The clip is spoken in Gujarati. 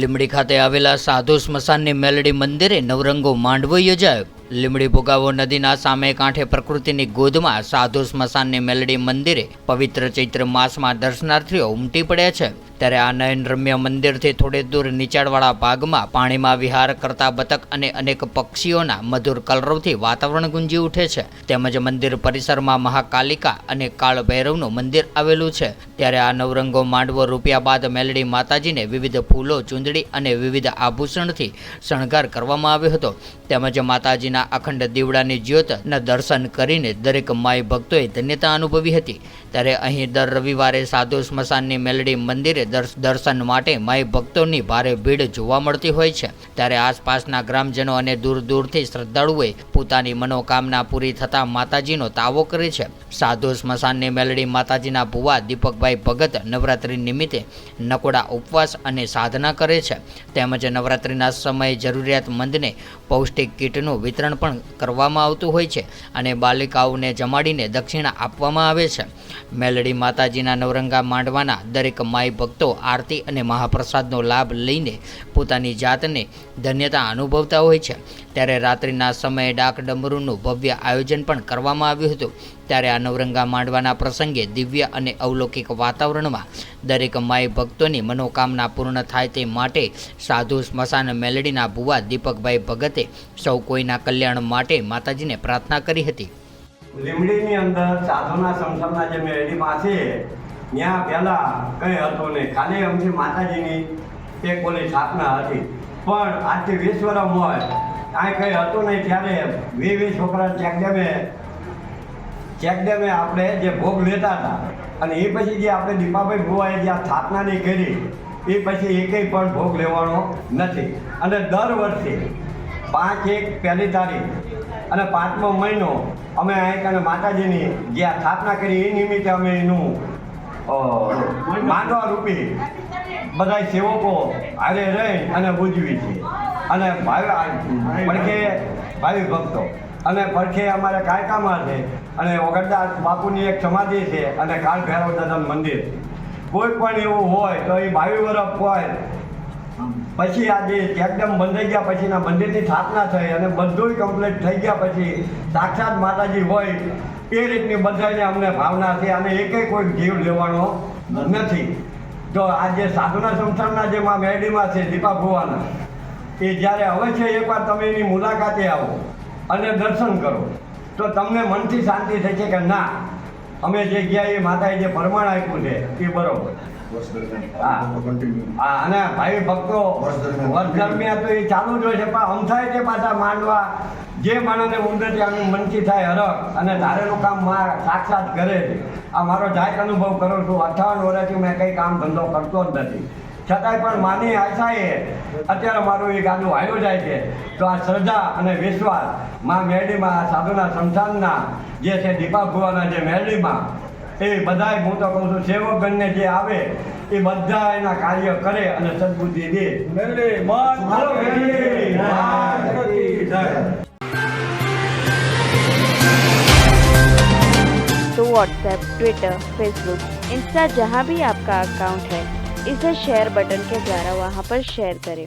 લીમડી ખાતે આવેલા સાધુ સ્મશાનની મેલડી મંદિરે નવરંગો માંડવો યોજાયો. લીમડી ભોગાવો નદીના સામે કાંઠે પ્રકૃતિની ગોદમાં સાધુ સ્મશાનની મેલડી મંદિરે પવિત્ર ચૈત્ર માસમાં દર્શનાર્થીઓ ઉમટી પડ્યા છે. ત્યારે આ નયન રમ્ય મંદિરથી થોડે દૂર નીચાણવાળા ભાગમાં પાણીમાં વિહાર કરતા બતક અને અનેક પક્ષીઓના મધુર કલરવથી વાતાવરણ ગુંજી ઉઠે છે. તેમજ મંદિર પરિસરમાં મહાકાલિકા અને કાળ ભૈરવનું મંદિર આવેલું છે. ત્યારે આ નવરંગો માંડવો રૂપિયા બાદ મેલડી માતાજીને વિવિધ ફૂલો, ચૂંદડી અને વિવિધ આભૂષણથી શણગાર કરવામાં આવ્યો હતો. તેમજ માતાજીના અખંડ દીવડાની જ્યોતના દર્શન કરીને દરેક માય ભક્તોએ ધન્યતા અનુભવી હતી. ત્યારે અહીં દર રવિવારે સાધુ સ્મશાનની મેલડી મંદિરે દર્શન માટે માય ભક્તોની ભારે ભીડ જોવા મળતી હોય છે. ત્યારે આસપાસના ગ્રામજનો અને દૂર દૂરથી શ્રદ્ધાળુઓએ પોતાની મનોકામના પૂરી થતાં માતાજીનો તાવો કરે છે. સાધુ સ્મશાનની મેલડી માતાજીના ભુવા દીપકભાઈ ભગત નવરાત્રિ નિમિત્તે નકોડા ઉપવાસ અને સાધના કરે છે. તેમજ નવરાત્રિના સમયે જરૂરિયાતમંદને પૌષ્ટિક કીટનું વિતરણ પણ કરવામાં આવતું હોય છે અને બાલિકાઓને જમાડીને દક્ષિણા આપવામાં આવે છે. મેલડી માતાજીના નવરંગા માંડવાના દરેક માય ભક્તો આરતી અને મહાપ્રસાદનો લાભ લઈને પોતાની જાતને ધન્યતા અનુભવતા હોય છે. ત્યારે રાત્રિના સમયે ડાક ડમરૂનું ભવ્ય આયોજન પણ કરવામાં આવ્યું હતું. ત્યારે આ નવરંગા માંડવાના પ્રસંગે દિવ્ય અને અવલૌકિક વાતાવરણમાં દરેક માય ભક્તોની મનોકામના પૂર્ણ થાય તે માટે સાધુ સ્મશાન મેલડીના ભુવા દીપકભાઈ ભગતે સૌ કોઈના કલ્યાણ માટે માતાજીને પ્રાર્થના કરી હતી. લીમડીની અંદર સાધુના સમસમના જે મેરડીમાં છે ત્યાં પહેલાં કંઈ હતું નહીં. ખાલી અમથી માતાજીની એક બોલી સ્થાપના હતી. પણ આજથી વીસ વર્ષ હોય, કાંઈ કંઈ હતું નહીં, ત્યારે વી વી છોકરા ચેકડેમે ચેકડેમે આપણે જે ભોગ લેતા હતા અને એ પછી જે આપણે દીપાભાઈ ભુવાએ જે આ સ્થાપનાની કરી, એ પછી એકેય પણ ભોગ લેવાનો નથી. અને દર વર્ષે પાંચ એક પહેલી તારીખ અને પાંચમો મહિનો અમે અહીં અને માતાજીની જે આ સ્થાપના કરી, એ નિમિત્તે અમે એનું માંડવા રૂપી બધા સેવકો હારે રહી અને ઉજવી છે. અને ભાઈ કે ભાવિ ભક્તો અને પડખે અમારે કાયકામાં છે. અને ઓગણદાસ બાપુની એક સમાધિ છે અને કાળ ભૈરવ દાદાનું મંદિર. કોઈ પણ એવું હોય તો એ બાવી વર્ષ હોય. પછી આજે એકદમ બંધાઈ ગયા પછીના મંદિરની સ્થાપના થઈ અને બધું કમ્પ્લીટ થઈ ગયા પછી સાક્ષાત માતાજી હોય એ રીતની બધાને અમને ભાવના છે. અને એકે કોઈ જીવ લેવાનો નથી. તો આ જે સાધુના સંસ્થાનના જે માં છે દીપા ભુવાના, એ જ્યારે હવે છે, એકવાર તમે એની મુલાકાતે આવો. અને દર્શન કરો. તો તમને મનથી શાંતિ થશે કે ના? અમે જે ગયા એ માતાએ જે પ્રમાણ આપ્યું છે એ બરોબર. હા. અને ભાઈ ભક્તો વર્ષ દરમિયાન તો એ ચાલુ જ હોય છે પણ અમથાય છે પાછા માંડવા. જે માણસને ઊંડેથી આનું મનથી થાય હરખ અને ધારેલું કામમાં સાક્ષાત કરે છે આ મારો જાત અનુભવ કરું છું. અઠાવન વર્ષથી મેં કંઈ કામ ધંધો કરતો જ નથી. છતાંય પણ માની આશાએ અત્યારે મારું એ ગાડું હાલ્યું જાય છે તો આ શ્રદ્ધા અને વિશ્વાસ માં મેરડીમાં સાધુના સંસ્થાનના જે છે દીપા ભુવાના જે મેરડીમાં એ બધાય હું તો કહું છું સેવકગણને જે આવે એ બધા એના કાર્ય કરે અને સદબુદ્ધિ દે મેરડી માત હાલો મેરડી, માત કી જય. तो व्हाट्सएप ट्विटर फेसबुक इंस्टा जहाँ भी आपका अकाउंट है इसे शेयर बटन के द्वारा वहाँ पर शेयर करें